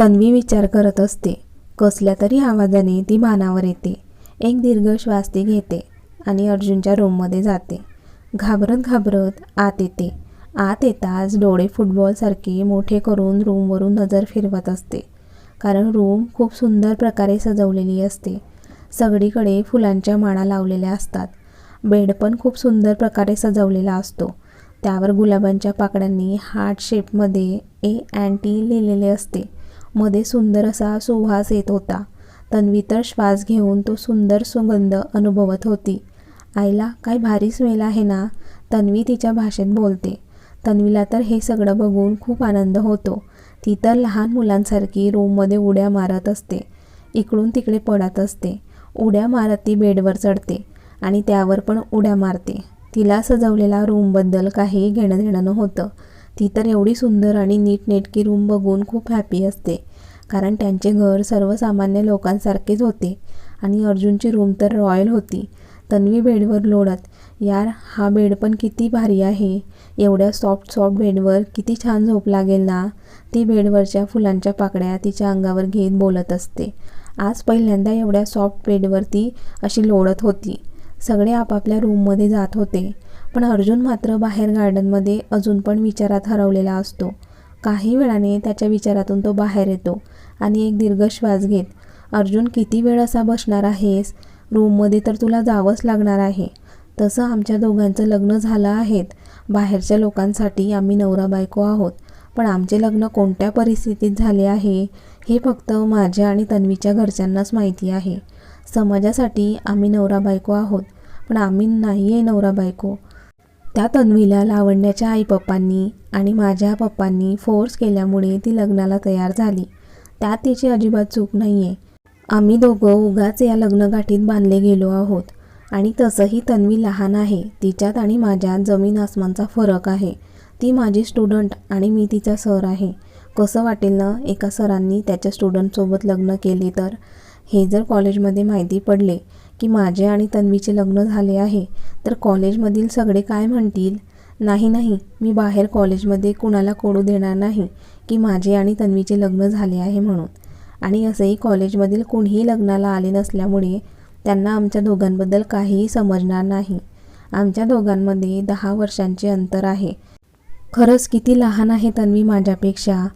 तन्वी विचार करत असते. कसल्या तरी आवाजाने ती भानावर येते. एक दीर्घ श्वास ती घेते आणि अर्जुनच्या रूममध्ये जाते. घाबरत घाबरत आत येते. आत येताच डोळे फुटबॉलसारखे मोठे करून रूमवरून नजर फिरवत असते. कारण रूम खूप सुंदर प्रकारे सजवलेली असते. सगळीकडे फुलांच्या माळा लावलेल्या असतात. बेड पण खूप सुंदर प्रकारे सजवलेला असतो. त्यावर गुलाबांच्या पाकड्यांनी हार्ट शेपमध्ये ए अँड टी लिहिलेले असते. मध्ये सुंदर असा सुवास येत होता. तन्वी तर श्वास घेऊन तो सुंदर सुगंध अनुभवत होती. आईला काय भारी स्मेल आहे ना तन्वी तिच्या भाषेत बोलते. तन्वीला तर हे सगळं बघून खूप आनंद होतो. ती तर लहान मुलांसारखी रूममध्ये उड्या मारत असते. इकडून तिकडे पडत असते. उड्या मारत ती बेडवर चढते आणि त्यावर पण उड्या मारते. तिला सजवलेला रूमबद्दल काही घेणं देणं नव्हतं. ती तर एवढी सुंदर आणि नीटनेटकी रूम बघून खूप हॅपी असते. कारण त्यांचे घर सर्वसामान्य लोकांसारखेच होते. आणि अर्जुनची रूम तर रॉयल होती. तन्वी बेडवर लोळत यार हा बेड पण किती भारी आहे. एवढ्या सॉफ्ट सॉफ्ट बेडवर किती छान झोप लागेल ना. ती बेडवरच्या फुलांच्या पाकड्या तिच्या अंगावर घेत बोलत असते. आज पहिल्यांदा एवढ्या सॉफ्ट बेडवर ती अशी लोळत होती. सगळे आपापल्या रूममध्ये जात होते. पण अर्जुन मात्र बाहेर गार्डनमध्ये अजून पण विचारात हरवलेला असतो. काही वेळाने त्याच्या विचारातून तो बाहेर येतो आणि एक दीर्घ श्वास घेत अर्जुन किती वेळ असा बसणार आहेस? रूममध्ये तर तुला जावंच लागणार आहे. तसं आमच्या दोघांचं लग्न झालं आहेत. बाहेरच्या लोकांसाठी आम्ही नवरा बायको आहोत. पण आमचे लग्न कोणत्या परिस्थितीत झाले आहे हे फक्त माझ्या आणि तन्वीच्या घरच्यांनाच माहिती आहे. समाजासाठी आम्ही नवरा बायको आहोत पण आम्ही नाही आहे नवरा बायको. त्या तन्वीला लावण्याच्या आई पप्पांनी आणि माझ्या पप्पांनी फोर्स केल्यामुळे ती लग्नाला तयार झाली. त्यात तिची अजिबात चूक नाही आहे आम्ही दोघं उगाच या लग्नगाठीत बांधले गेलो आहोत आणि तसंही तन्वी लहान आहे. तिच्यात आणि माझ्यात जमीन आसमानचा फरक आहे. ती माझी स्टुडंट आणि मी तिचा सर आहे. कसं वाटेल ना एका सरांनी त्याच्या स्टुडंटसोबत लग्न केले तर? हे जर कॉलेजमध्ये माहिती पडले की माझे आणि तन्वीचे लग्न झाले आहे तर कॉलेजमधील सगळे काय म्हणतील? नाही नाही मी बाहेर कॉलेजमध्ये कुणाला कोडू देणार नाही की माझे आणि तन्वीचे लग्न झाले आहे म्हणून. आणि असंही कॉलेजमधील कोणीही लग्नाला आले नसल्यामुळे त्यांना आमच्या दोघांबद्दल काहीही समजणार नाही. आमच्या दोघांमध्ये दहा वर्षांचे अंतर आहे. खरंच किती लहान आहे तन्वी माझ्यापेक्षा.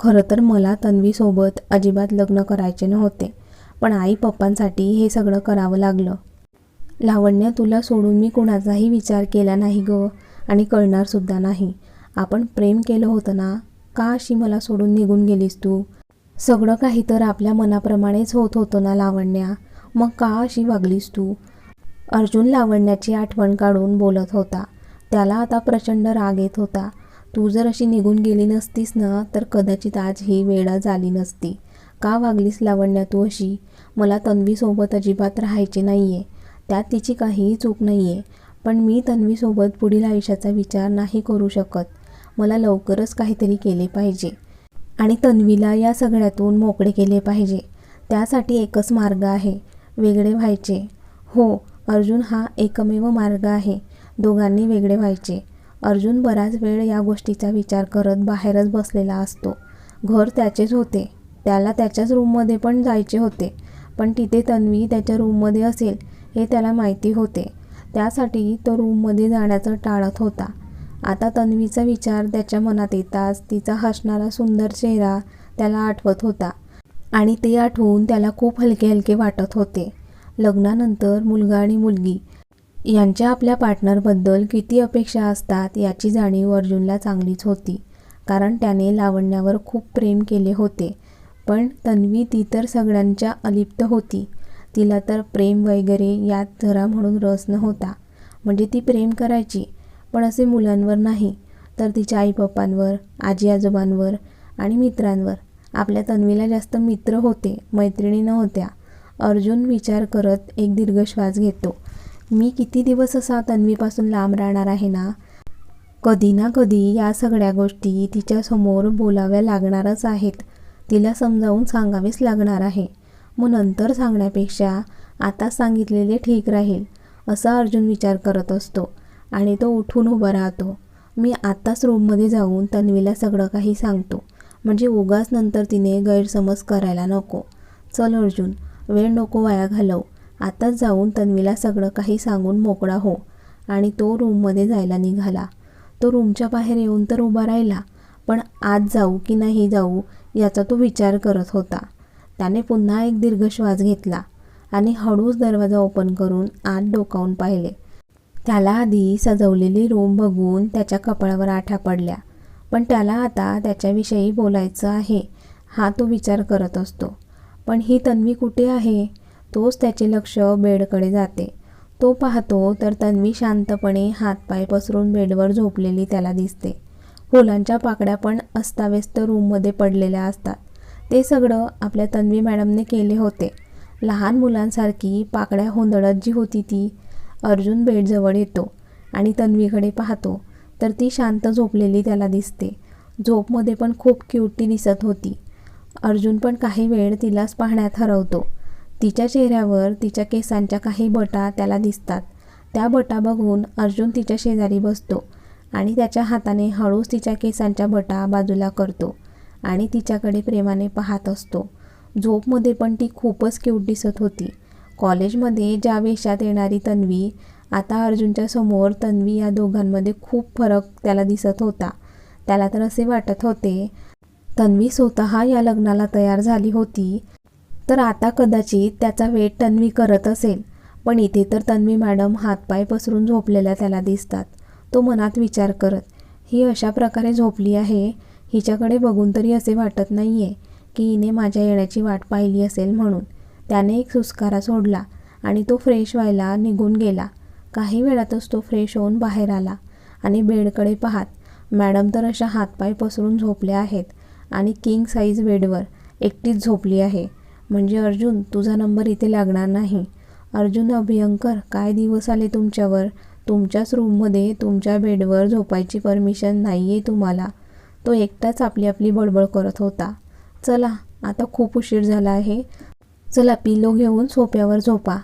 खरं तर मला तन्वीसोबत अजिबात लग्न करायचे नव्हते. पण आई पप्पांसाठी हे सगळं करावं लागलं. लावण्य तुला सोडून मी कुणाचाही विचार केला नाही ग आणि कळणारसुद्धा नाही. आपण प्रेम केलं होतं ना? का अशी मला सोडून निघून गेलीस तू? सगळं काही तर आपल्या मनाप्रमाणेच होत होतं ना लावण्या? मग का अशी वागलीस तू? अर्जुन लावण्याची आठवण काढून बोलत होता. त्याला आता प्रचंड राग येत होता. तू जर अशी निघून गेली नसतीस ना तर कदाचित आज ही वेळा झाली नसती. का वागलीस लावण्या तू अशी? मला तन्वीसोबत अजिबात राहायचे नाही आहे त्यात तिची काहीही चूक नाही आहे पण मी तन्वीसोबत पुढील आयुष्याचा विचार नाही करू शकत. मला लवकरच काहीतरी केले पाहिजे. आणि तन्वीला या सगळ्यातून मोकळे केले पाहिजे. त्यासाठी एकच मार्ग आहे. वेगळे व्हायचे. हो अर्जुन हा एकमेव मार्ग आहे. दोघांनी वेगळे व्हायचे. अर्जुन बराच वेळ या गोष्टीचा विचार करत बाहेरच बसलेला असतो. घर त्याचेच होते. त्याला त्याच्याच रूममध्ये पण जायचे होते. पण तिथे तन्वी त्याच्या रूममध्ये असेल हे त्याला माहिती होते. त्यासाठी तो रूममध्ये जाण्याचं टाळत होता. आता तन्वीचा विचार त्याच्या मनात येताच तिचा हसणारा सुंदर चेहरा त्याला आठवत होता. आणि ते आठवून त्याला खूप हलके हलके वाटत होते. लग्नानंतर मुलगा आणि मुलगी यांच्या आपल्या पार्टनरबद्दल किती अपेक्षा असतात याची जाणीव अर्जुनला चांगलीच होती. कारण त्याने लावण्यावर खूप प्रेम केले होते. पण तन्वी ती तर सगळ्यांच्या अलिप्त होती. तिला तर प्रेम वगैरे यात जरा म्हणून रस नव्हता. म्हणजे ती प्रेम करायची पण असे मुलांवर नाही. तर तिच्या आईपप्पांवर आजी आजोबांवर आणि मित्रांवर. आपल्या तन्वीला जास्त मित्र होते मैत्रिणी नव्हत्या. अर्जुन विचार करत एक दीर्घ श्वास घेतो. मी किती दिवस असा तन्वीपासून लांब राहणार आहे ना? कधी ना कधी या सगळ्या गोष्टी तिच्यासमोर बोलाव्या लागणारच आहेत. तिला समजावून सांगावेच लागणार आहे. मग नंतर सांगण्यापेक्षा आता सांगितलेले ठीक राहील असा अर्जुन विचार करत असतो आणि तो उठून उभा राहतो. मी आत्ताच रूममध्ये जाऊन तन्वीला सगळं काही सांगतो. म्हणजे उगाच नंतर तिने गैरसमज करायला नको. चल अर्जुन वेळ नको वाया घालव. आताच जाऊन तन्वीला सगळं काही सांगून मोकळा हो. आणि तो रूममध्ये जायला निघाला. तो रूमच्या बाहेर येऊन तर उभा राहिला पण आत जाऊ की नाही जाऊ याचा तो विचार करत होता. त्याने पुन्हा एक दीर्घ श्वास घेतला आणि हळूच दरवाजा ओपन करून आत डोकावून पाहिले. त्याला आधी सजवलेली रूम बघून त्याच्या कपाळावर आठा पडल्या पण त्याला आता त्याच्याविषयी बोलायचं आहे हा तो विचार करत असतो. पण ही तन्वी कुठे आहे? तोच त्याचे लक्ष बेडकडे जाते. तो पाहतो तर तन्वी शांतपणे हातपाय पसरून बेडवर झोपलेली त्याला दिसते. फुलांच्या पाकड्या पण अस्ताव्यस्त रूममध्ये पडलेल्या असतात. ते सगळं आपल्या तन्वी मॅडमने केले होते. लहान मुलांसारखी पाकड्या होंदळत जी होती ती अर्जुन बेडजवळ येतो आणि तन्वीकडे पाहतो तर ती शांत झोपलेली त्याला दिसते. झोपमध्ये पण खूप क्यूटी दिसत होती. अर्जुन पण काही वेळ तिलाच पाहण्यात हरवतो. तिच्या चेहऱ्यावर तिच्या केसांच्या काही बटा त्याला दिसतात. त्या बटा बघून अर्जुन तिच्या शेजारी बसतो. आणि त्याच्या हाताने हळूच तिच्या केसांच्या बटा बाजूला करतो आणि तिच्याकडे प्रेमाने पाहत असतो. झोपमध्ये पण ती खूपच क्यूट दिसत होती. कॉलेजमध्ये ज्या वेशात येणारी तन्वी आता अर्जुनच्या समोर तन्वी या दोघांमध्ये खूप फरक त्याला दिसत होता. त्याला तर असे वाटत होते तन्वी स्वतः या लग्नाला तयार झाली होती. तर आता कदाचित त्याचा वेट तन्वी करत असेल. पण इथे तर तन्वी मॅडम हातपाय पसरून झोपलेल्या त्याला दिसतात. तो मनात विचार करत ही अशा प्रकारे झोपली आहे. हिच्याकडे बघून तरी असे वाटत नाही आहे की हिने माझ्या येण्याची वाट पाहिली असेल म्हणून. त्याने एक सुस्कारा सोडला आणि तो फ्रेश व्हायला निघून गेला. काही वेळातच तो फ्रेश होऊन बाहेर आला आणि बेडकडे पाहात मॅडम तर अशा हातपाय पसरून झोपल्या आहेत आणि किंग साईज बेडवर एकटीच झोपली आहे. म्हणजे अर्जुन तुझा नंबर इथे लागणार नाही. अर्जुन अभियंकर काय दिवस आले तुमच्यावर? तुमच्याच रूममध्ये तुमच्या बेडवर झोपायची परमिशन नाही आहे तुम्हाला. तो एकटाच आपली आपली बडबड करत होता. चला आता खूप उशीर झाला आहे. चला पिलो घेऊन सोप्यावर झोपा.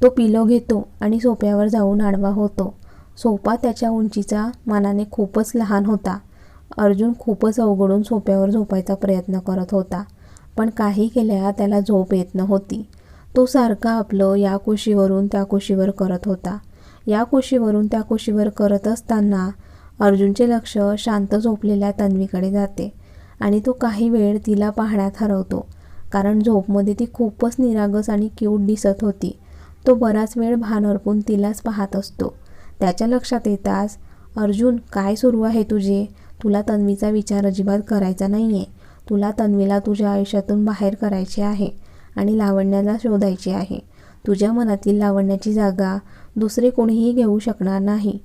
तो पिलो घेतो आणि सोप्यावर जाऊन आडवा होतो. सोपा त्याच्या उंचीचा मानाने खूपच लहान होता. अर्जुन खूपच अवघडून सोप्यावर झोपायचा प्रयत्न करत होता पण काही केल्या त्याला झोप येत नव्हती. तो सारखा आपलं या कुशीवरून त्या कुशीवर करत होता. या कुशीवरून त्या कुशीवर करत असताना अर्जुनचे लक्ष शांत झोपलेल्या तन्वीकडे जाते आणि तो काही वेळ तिला पाहण्यात हरवतो. कारण झोपमध्ये ती खूपच निरागस आणि क्यूट दिसत होती. तो बराच वेळ भान अर्पून तिलाच पाहत असतो. त्याच्या लक्षात येताच अर्जुन काय सुरू आहे तुझे? तुला तन्वीचा विचार अजिबात करायचा नाही आहे तुला तन्वीला तुझ्या आयुष्यातून बाहेर करायचे आहे आणि लावण्याला शोधायचे आहे. तुझ्या मनातील लावण्याची जागा दुसरे कोणीही घेऊ शकणार नाही.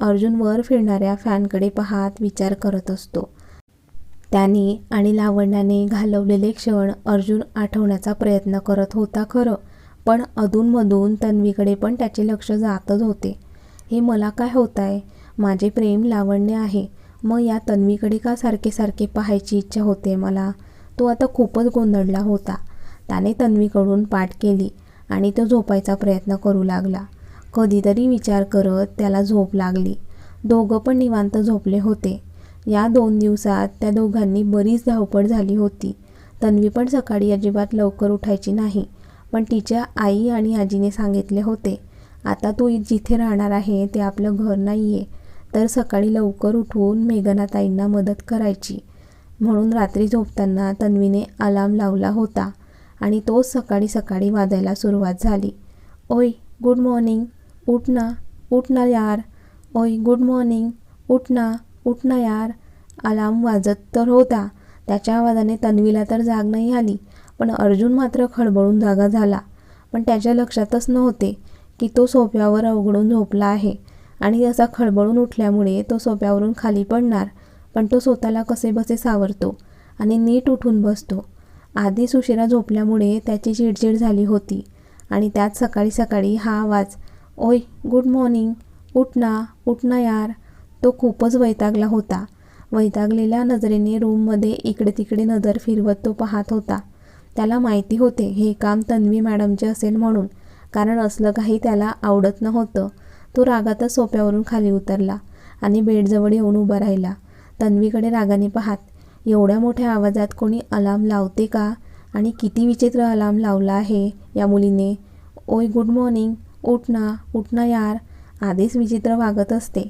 अर्जुन वर फिरणाऱ्या फॅनकडे पाहत विचार करत असतो. त्याने आणि लावण्याने घालवलेले क्षण अर्जुन आठवण्याचा प्रयत्न करत होता खरं पण अधूनमधून तन्वीकडे पण त्याचे लक्ष जातच होते. हे मला काय होत आहे माझे प्रेम लावण्य आहे. मग या तन्वीकडे का सारखे सारखे पाहायची इच्छा होते मला? तो आता खूपच गोंधळला होता. त्याने तन्वीकडून पाठ केली. आणि तो झोपायचा प्रयत्न करू लागला. कधीतरी विचार करत त्याला झोप लागली. दोघं पण निवांत झोपले होते. या दोन दिवसात त्या दोघांनी बरीच धावपळ झाली होती. तन्वी पण सकाळी अजिबात लवकर उठायची नाही पण तिच्या आई आणि आजीने सांगितले होते आता तू जिथे राहणार आहे ते आपलं घर नाही आहे तर सकाळी लवकर उठून मेघनाताईंना मदत करायची. म्हणून रात्री झोपताना तन्वीने अलार्म लावला होता. आणि तोच सकाळी सकाळी वाजायला सुरुवात झाली. ओय गुड मॉर्निंग. उठ ना. उठ ना यार. ओय गुड मॉर्निंग. उठ ना. उठ ना यार. अलार्म वाजत तर होता. त्याच्या आवाजाने तन्वीला तर जाग नाही आली पण अर्जुन मात्र खळबळून जागा झाला. पण त्याच्या लक्षातच नव्हते की तो सोफ्यावर अवघडून झोपला आहे आणि असा खळबळून उठल्यामुळे तो सोप्यावरून खाली पडणार पण तो स्वतःला कसे बसे सावरतो आणि नीट उठून बसतो. आधीच उशिरा झोपल्यामुळे त्याची चिडचिड झाली होती आणि त्यात सकाळी सकाळी हा आवाज ओय गुड मॉर्निंग उठ ना उठ ना यार तो खूपच वैतागला होता. वैतागलेल्या नजरेने रूममध्ये इकडे तिकडे नजर फिरवत तो पाहत होता. त्याला माहिती होते हे काम तन्वी मॅडमचे असेल म्हणून कारण असलं काही त्याला आवडत नव्हतं. तो रागातच सोप्यावरून खाली उतरला आणि बेडजवळ येऊन उभा राहिला. तन्वीकडे रागाने पाहात एवढ्या मोठ्या आवाजात कोणी अलार्म लावते का? आणि किती विचित्र अलार्म लावला आहे या मुलीने? ओय गुड मॉर्निंग. उठ ना उठ ना यार. आधीच विचित्र वागत असते.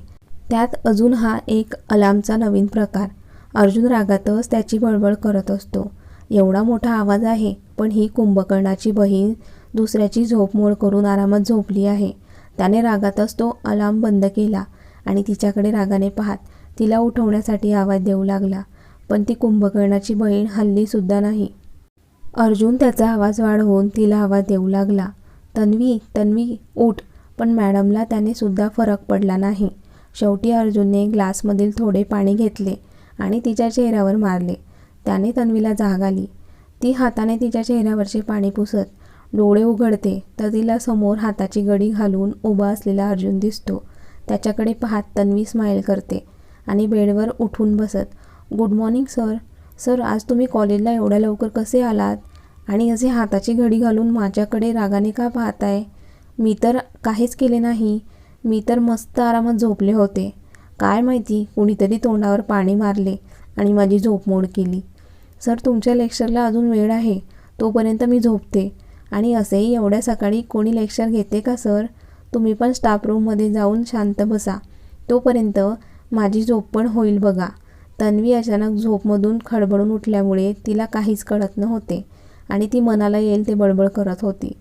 त्यात अजून हा एक अलार्मचा नवीन प्रकार. अर्जुन रागातच त्याची बळबळ करत असतो. एवढा मोठा आवाज आहे पण ही कुंभकर्णाची बहीण दुसऱ्याची झोपमोड करून आरामात झोपली आहे. त्याने रागातच तो अलार्म बंद केला आणि तिच्याकडे रागाने पाहत तिला उठवण्यासाठी आवाज देऊ लागला. पण ती कुंभकर्णाची बहीण हल्लीसुद्धा नाही. अर्जुन त्याचा आवाज वाढवून तिला आवाज देऊ लागला. तन्वी तन्वी उठ. पण मॅडमला त्याने सुद्धा फरक पडला नाही. शेवटी अर्जुनने ग्लासमधील थोडे पाणी घेतले आणि तिच्या चेहऱ्यावर मारले. त्याने तन्वीला जाग आली. ती हाताने तिच्या चेहऱ्यावरचे पाणी पुसत डोळे उघडते तर तिला समोर हाताची गडी घालून उभा असलेला अर्जुन दिसतो. त्याच्याकडे पाहत तन्वी स्माईल करते आणि बेडवर उठून बसत गुड मॉर्निंग सर सर आज तुम्ही कॉलेजला एवढ्या लवकर कसे आलात? आणि असे हाताची घडी घालून माझ्याकडे रागाने का पाहताय? मी तर काहीच केले नाही. मी तर मस्त आरामात झोपले होते. काय माहिती कुणीतरी तोंडावर पाणी मारले आणि माझी झोपमोड केली. सर तुमच्या लेक्चरला अजून वेळ आहे. तोपर्यंत मी झोपते. आणि असेही एवढ्या सकाळी कोणी लेक्चर घेते का सर तुम्ही पण स्टाफ रूममध्ये जाऊन शांत बसा. तोपर्यंत माझी झोप पण होईल बघा. तन्वी अचानक झोपमधून खडबडून उठल्यामुळे तिला काहीच कळत नव्हते आणि ती मनाला येईल ते बडबड करत होती.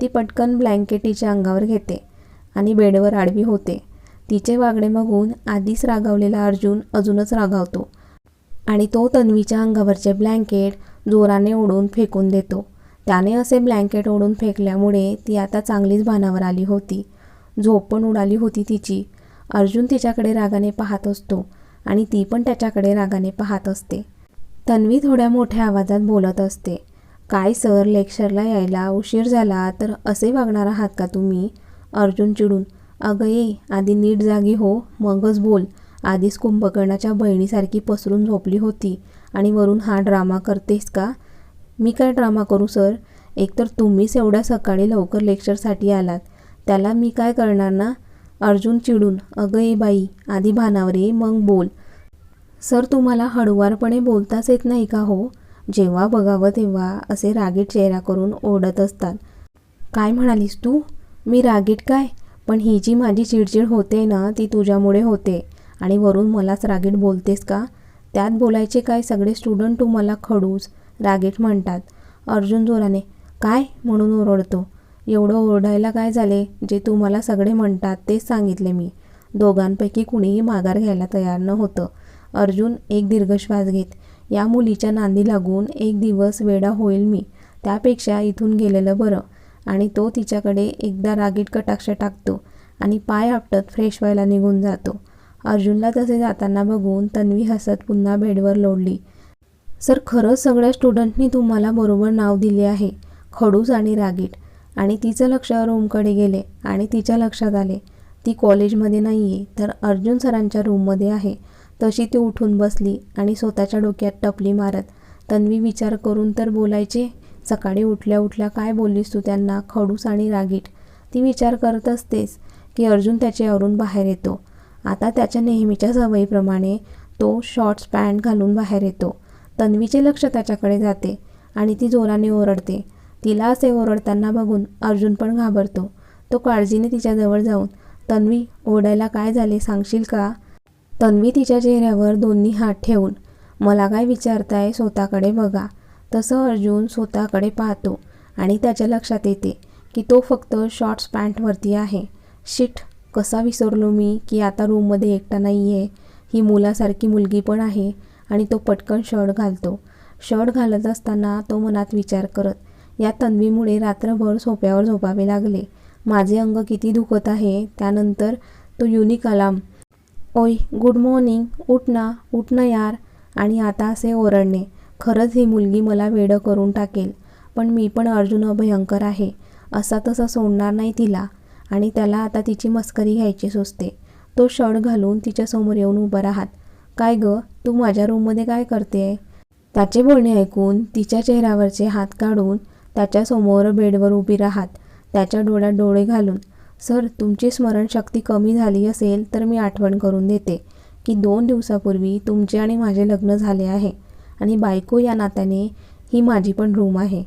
ती पटकन ब्लँकेट तिच्या अंगावर घेते आणि बेडवर आडवी होते. तिचे वागणे बघून आधीच रागावलेला अर्जुन अजूनच रागावतो आणि तो तन्वीच्या अंगावरचे ब्लँकेट जोराने ओढून फेकून देतो. त्याने असे ब्लँकेट ओढून फेकल्यामुळे ती आता चांगलीच भानावर आली होती. झोप पण उडाली होती तिची. अर्जुन तिच्याकडे रागाने पाहत असतो. आणि ती पण त्याच्याकडे रागाने पाहत असते. तन्वी थोड्या मोठ्या आवाजात बोलत असते काय सर लेक्चरला यायला उशीर झाला तर असे वागणार आहात का तुम्ही? अर्जुन चिडून अगं ये आधी नीट जागी हो मगच बोल. आधीच कुंभकर्णाच्या बहिणीसारखी पसरून झोपली होती आणि वरून हा ड्रामा करतेस का? मी काय ड्रामा करू सर? एकतर तुम्हीच एवढ्या सकाळी लवकर लेक्चरसाठी आलात त्याला मी काय करणार ना? अर्जुन चिडून अगं ये बाई आधी भानावर ये मग बोल. सर तुम्हाला हळुवारपणे बोलताच येत नाही का हो? जेव्हा बघावं तेव्हा असे रागीट चेहरा करून ओढत असतात. काय म्हणालीस तू? मी रागीट काय? पण ही जी माझी चिडचिड होते ना ती तुझ्यामुळे होते. आणि वरून मलाच रागीट बोलतेस का? त्यात बोलायचे काय सगळे स्टुडंट तू मला खडूस रागीट म्हणतात. अर्जुन जोराने काय? म्हणून ओरडतो. एवढं ओरडायला काय झाले? जे तुम्हाला सगळे म्हणतात तेच सांगितले मी. दोघांपैकी कुणीही माघार घ्यायला तयार न होतं. अर्जुन एक दीर्घ श्वास घेत या मुलीच्या नांदी लागून एक दिवस वेडा होईल मी. त्यापेक्षा इथून गेलेलं बरं. आणि तो तिच्याकडे एकदा रागीट कटाक्ष टाकतो आणि पाय आपटत फ्रेश व्हायला निघून जातो. अर्जुनला तसे जाताना बघून तन्वी हसत पुन्हा बेडवर लोडली सर खरंच सगळ्या स्टुडंटनी तुम्हाला बरोबर नाव दिले आहे. खडूस आणि रागीट. आणि तिचं लक्ष रूमकडे गेले आणि तिच्या लक्षात आले ती कॉलेजमध्ये नाही आहे तर अर्जुन सरांच्या रूममध्ये आहे. तशी ती उठून बसली आणि स्वतःच्या डोक्यात टपली मारत तन्वी विचार करून तर बोलायचे. सकाळी उठल्या उठल्या काय बोललीस तू त्यांना? खडूस आणि रागीट. ती विचार करत असतेस की अर्जुन त्याच्यावरून बाहेर येतो. आता त्याच्या नेहमीच्या सवयीप्रमाणे तो शॉर्ट्स पॅन्ट घालून बाहेर येतो. तन्वीचे लक्ष त्याच्याकडे जाते आणि ती जोराने ओरडते. तिला असे ओरडताना बघून अर्जुन पण घाबरतो. तो काळजीने तिच्याजवळ जाऊन तन्वी ओरडायला काय झाले सांगशील का? तन्वी तिच्या चेहऱ्यावर दोन्ही हात ठेवून मला काय विचारताय स्वतःकडे बघा. तसं अर्जुन स्वतःकडे पाहतो आणि त्याच्या लक्षात येते की तो फक्त शॉर्ट्स पॅन्टवरती आहे. शिट कसा विसरलो मी की आता रूममध्ये एकटा नाही आहे ही मुलासारखी मुलगी पण आहे. आणि तो पटकन शर्ट घालतो. शर्ट घालत असताना तो मनात विचार करत या तन्वीमुळे रात्रभर सोप्यावर झोपावे लागले. माझे अंग किती दुखत आहे त्यानंतर तो युनिक अलाम ओय गुड मॉर्निंग उठ ना उठ ना यार. आणि आता असे ओरडणे. खरंच ही मुलगी मला वेडं करून टाकेल पण मी पण अर्जुन भयंकर आहे. असा तसा सोडणार नाही तिला. आणि त्याला आता तिची मस्करी घ्यायची सुचते तो शर्ट घालून तिच्यासमोर येऊन उभा राहात काय ग तू माझ्या रूममध्ये काय करते त्याचे बोलणे ऐकून तिच्या चेहऱ्यावरचे हात काढून त्याच्यासमोर बेडवर उभी राहात. त्याच्या डोळ्यात डोळे घालून सर तुमची स्मरणशक्ती कमी झाली असेल तर मी आठवण करून देते की दोन दिवसापूर्वी तुमचे आणि माझे लग्न झाले आहे आणि बायको या नात्याने ही माझी पण रूम आहे.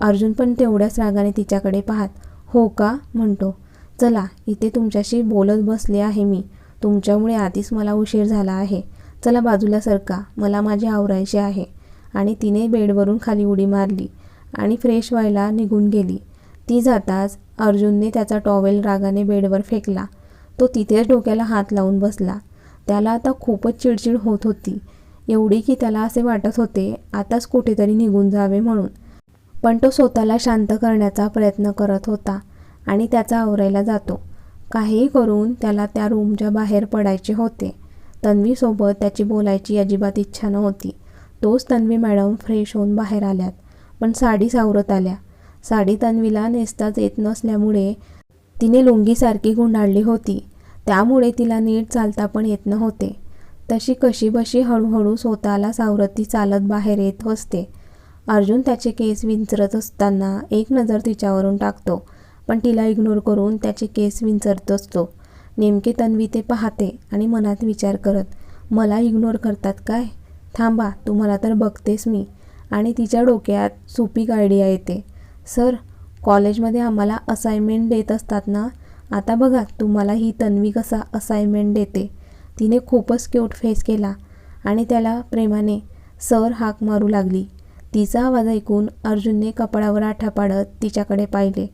अर्जुन पण तेवढ्याच रागाने तिच्याकडे पाहत हो का? म्हणतो. चला इथे तुमच्याशी बोलत बसले आहे मी. तुमच्यामुळे आधीच मला उशीर झाला आहे. चला बाजूला सरका. मला माझे आवरायचे आहे. आणि तिने बेडवरून खाली उडी मारली. आणि फ्रेश व्हायला निघून गेली. ती जाताच अर्जुनने त्याचा टॉवेल रागाने बेडवर फेकला. तो तिथेच डोक्याला हात लावून बसला. त्याला आता खूपच चिडचिड होत होती. एवढी की त्याला असे वाटत होते आताच कुठेतरी निघून जावे म्हणून. पण तो स्वतःला शांत करण्याचा प्रयत्न करत होता आणि त्याचा आवरायला जातो. काहीही करून त्याला त्या रूमच्या बाहेर पडायचे होते. तन्वीसोबत त्याची बोलायची अजिबात इच्छा नव्हती. तोच तन्वी मॅडम फ्रेश होऊन बाहेर आल्यात. पण साडी सावरत आल्या. साडी तन्वीला नेसताच येत नसल्यामुळे तिने लुंगीसारखी गुंडाळली होती. त्यामुळे तिला नीट चालता पण येत नव्हते. तशी कशीबशी हळूहळू स्वतःला सावरत ती चालत बाहेर येत असते. अर्जुन त्याचे केस विंचरत असताना एक नजर तिच्यावरून टाकतो पण तिला इग्नोर करून त्याचे केस विंचरत असतो. नेमके तन्वी ते पाहते आणि मनात विचार करत मला इग्नोर करतात काय? थांबा तुम्हाला तर बघतेच मी. आणि तिच्या डोक्यात सुपीक आयडिया येते सर कॉलेजमध्ये आम्हाला असाइनमेंट देत असतात ना? आता बघा तुम्हाला ही तन्वी कसा असाइनमेंट देते. तिने खूपच क्यूट फेस केला आणि त्याला प्रेमाने सर हाक मारू लागली. तिचा आवाज ऐकून अर्जुनने कपाळावर आठा पाडत तिच्याकडे पाहिले.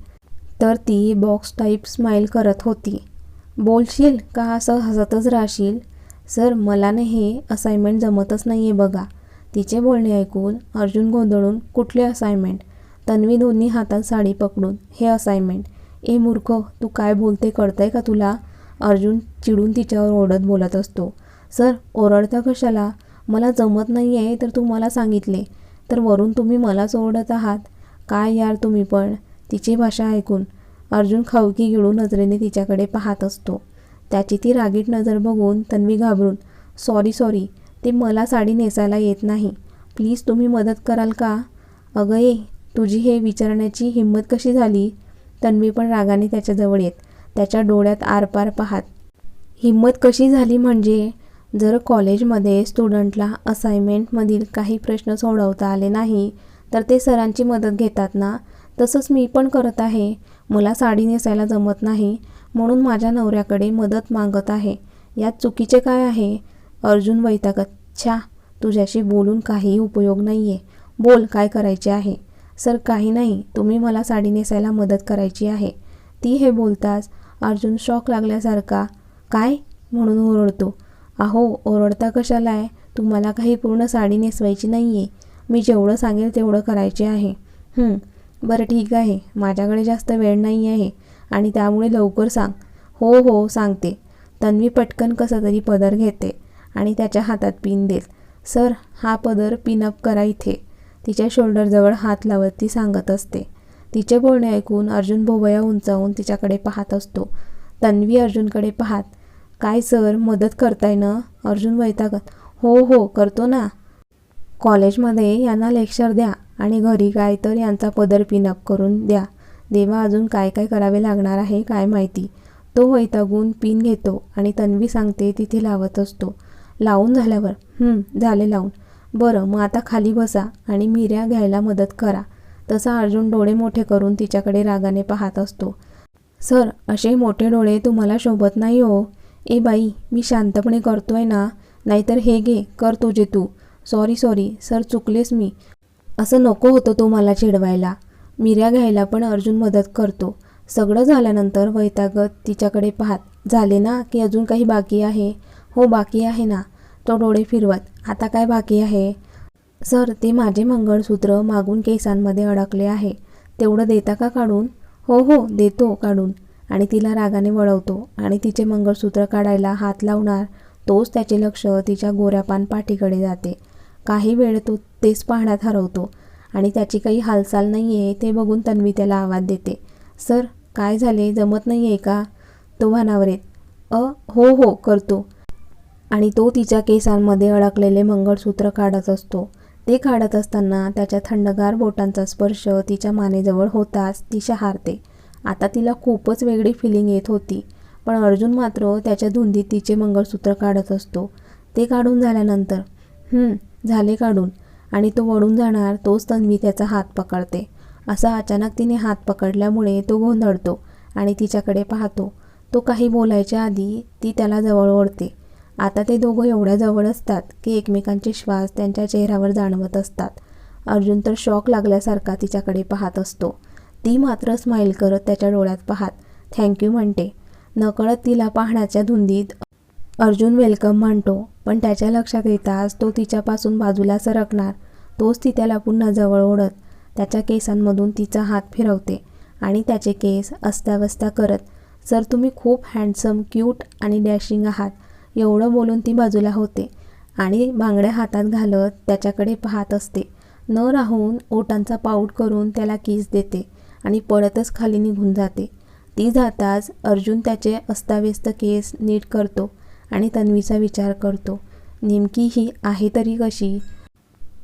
तर ती बॉक्स टाईप स्माईल करत होती. बोलशील का असं हसतच राहशील? सर मला ना हे असाइनमेंट जमतच नाही आहे बघा. तिचे बोलणे ऐकून अर्जुन गोंधळून कुठले असाइनमेंट तन्वी दोन्ही हातात साडी पकडून हे असाइनमेंट ए मूर्ख तू काय बोलते कळतंय का तुला? अर्जुन चिडून तिच्यावर ओरडत बोलत असतो. सर ओरडता कशाला? मला जमत नाही आहे तर तू मला सांगितले. तर वरून तुम्ही मलाच ओरडत आहात? काय यार तुम्ही पण तिची भाषा ऐकून अर्जुन खावकी गिळून नजरेने तिच्याकडे पाहत असतो. त्याची ती रागीट नजर बघून तन्वी घाबरून सॉरी सॉरी. ते मला साडी नेसायला येत नाही. प्लीज तुम्ही मदत कराल का? अगं ये तुझी हे विचारण्याची हिंमत कशी झाली? तन्वी पण रागाने त्याच्याजवळ येत त्याच्या डोळ्यात आरपार पाहत. हिंमत कशी झाली म्हणजे जर कॉलेजमध्ये स्टुडंटला असाइनमेंटमधील काही प्रश्न सोडवता आले नाही तर ते सरांची मदत घेतात ना? तसंच मी पण करत आहे. मला साडी नेसायला जमत नाही म्हणून माझ्या नवऱ्याकडे मदत मागत आहे. यात चुकीचे काय आहे? अर्जुन वैतागच्छा तुझ्याशी बोलून काही उपयोग नाही आहे बोल काय करायचे आहे? सर काही नाही. तुम्ही मला साडी नेसायला मदत करायची आहे. ती हे बोलताच अर्जुन शॉक लागल्यासारखा काय? म्हणून ओरडतो. अहो ओरडता कशाला आहे तुम्हाला काही पूर्ण साडी नेसवायची नाही आहे मी जेवढं सांगेल तेवढं करायचे आहे. बरं ठीक आहे. माझ्याकडे जास्त वेळ नाही आहे आणि त्यामुळे लवकर सांग. हो हो सांगते. तन्वी पटकन कसं तरी पदर घेते. आणि त्याच्या हातात पिन देत सर हा पदर पिनअप करा इथे. तिच्या शोल्डरजवळ हात लावत ती सांगत असते. तिचे बोलणे ऐकून अर्जुन भोवया उंचावून तिच्याकडे पाहत असतो. तन्वी अर्जुनकडे पाहत. काय सर? मदत करताय ना? अर्जुन वैतागत. हो हो करतो ना. कॉलेजमध्ये यांना लेक्चर द्या आणि घरी काय तर यांचा पदर पिनअप करून द्या. देवा अजून काय काय करावे लागणार आहे काय माहिती. तो वैतागून पिन घेतो आणि तन्वी सांगते तिथे लावत असतो. लावून झाल्यावर. "हं, झाले लावून. बरं मग आता खाली बसा आणि मिऱ्या घ्यायला मदत करा. तसा अर्जुन डोळे मोठे करून तिच्याकडे रागाने पाहत असतो. सर असे मोठे डोळे तुम्हाला शोभत नाही हो. ए बाई मी शांतपणे करतोय ना. नाहीतर हे घे कर तुझे तू. Sorry sorry. सर चुकलेस मी. असं नको होतं तो मला चिडवायला. मिऱ्या घ्यायला पण अर्जुन मदत करतो. सगळं झाल्यानंतर वैतागत तिच्याकडे पाहत झाले ना की अजून काही बाकी आहे? हो बाकी आहे ना. तो डोळे फिरवत आता काय बाकी आहे? सर ते माझे मंगळसूत्र मागून केसांमध्ये अडकले आहे. तेवढं देता का काढून? हो हो देतो काढून. आणि तिला रागाने वळवतो आणि तिचे मंगळसूत्र काढायला हात लावणार तोच त्याचे लक्ष तिच्या गोऱ्यापान पाठीकडे जाते. काही वेळ तो तेच पाहण्यात हरवतो आणि त्याची काही हालचाल नाही आहे ते बघून तन्वी त्याला आवाज देते. सर काय झाले? जमत नाही आहे का? तो भानावर येत अ हो हो करतो. आणि तो तिच्या केसांमध्ये अडकलेले मंगळसूत्र काढत असतो. ते काढत असताना त्याच्या थंडगार बोटांचा स्पर्श तिच्या मानेजवळ होताच ती शहारते आता तिला खूपच वेगळी फिलिंग येत होती. पण अर्जुन मात्र त्याच्या धुंदीत तिचे मंगळसूत्र काढत असतो. ते काढून झाल्यानंतर झाले काढून. आणि तो वळून जाणार तोच तन्वी त्याचा हात पकडते. असा अचानक तिने हात पकडल्यामुळे तो गोंधळतो आणि तिच्याकडे पाहतो. तो काही बोलायच्या आधी ती त्याला जवळ ओढते. आता ते दोघं एवढ्या जवळ असतात की एकमेकांचे श्वास त्यांच्या चेहऱ्यावर जाणवत असतात. अर्जुन तर शॉक लागल्यासारखा तिच्याकडे पाहत असतो. ती मात्र स्माईल करत त्याच्या डोळ्यात पाहत थँक्यू म्हणते. नकळत तिला पाहण्याच्या धुंदीत अर्जुन वेलकम म्हणतो पण त्याच्या लक्षात येताच तो तिच्यापासून बाजूला सरकणार. तोच ती त्याला पुन्हा जवळ ओढत त्याच्या केसांमधून तिचा हात फिरवते आणि त्याचे केस अस्ताव्यस्ता करत सर तुम्ही खूप हँडसम क्यूट आणि डॅशिंग आहात. एवढं बोलून ती बाजूला होते आणि बांगड्या हातात घालत त्याच्याकडे पाहत असते. न राहून ओटांचा पाऊट करून त्याला किस देते आणि पडतच खाली निघून जाते. ती जाताच अर्जुन त्याचे अस्ताव्यस्त केस नीट करतो आणि तन्वीचा विचार करतो नेमकी ही आहे तरी कशी?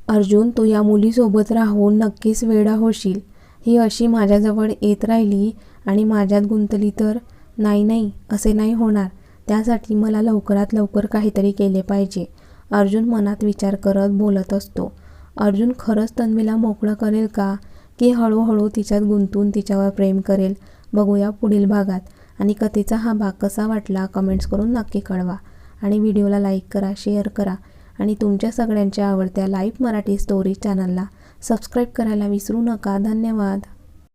अर्जुन तू या मुलीसोबत राहून नक्कीच वेडा होशील. ही अशी माझ्याजवळ येत राहिली आणि माझ्यात गुंतली तर नाही नाही असे नाही होणार. त्यासाठी मला लवकरात लवकर काहीतरी केले पाहिजे. अर्जुन मनात विचार करत बोलत असतो. अर्जुन खरंच तन्वीला मोकळं करेल का? की हळूहळू तिच्यात गुंतून तिच्यावर प्रेम करेल? बघूया पुढील भागात. आणि कथेचा हा भाग कसा वाटला कमेंट्स करून नक्की कळवा. आणि व्हिडिओला लाईक करा शेअर करा. आणि तुमच्या सगळ्यांच्या आवडत्या लाईव्ह मराठी स्टोरी चॅनलला सबस्क्राईब करायला विसरू नका. धन्यवाद.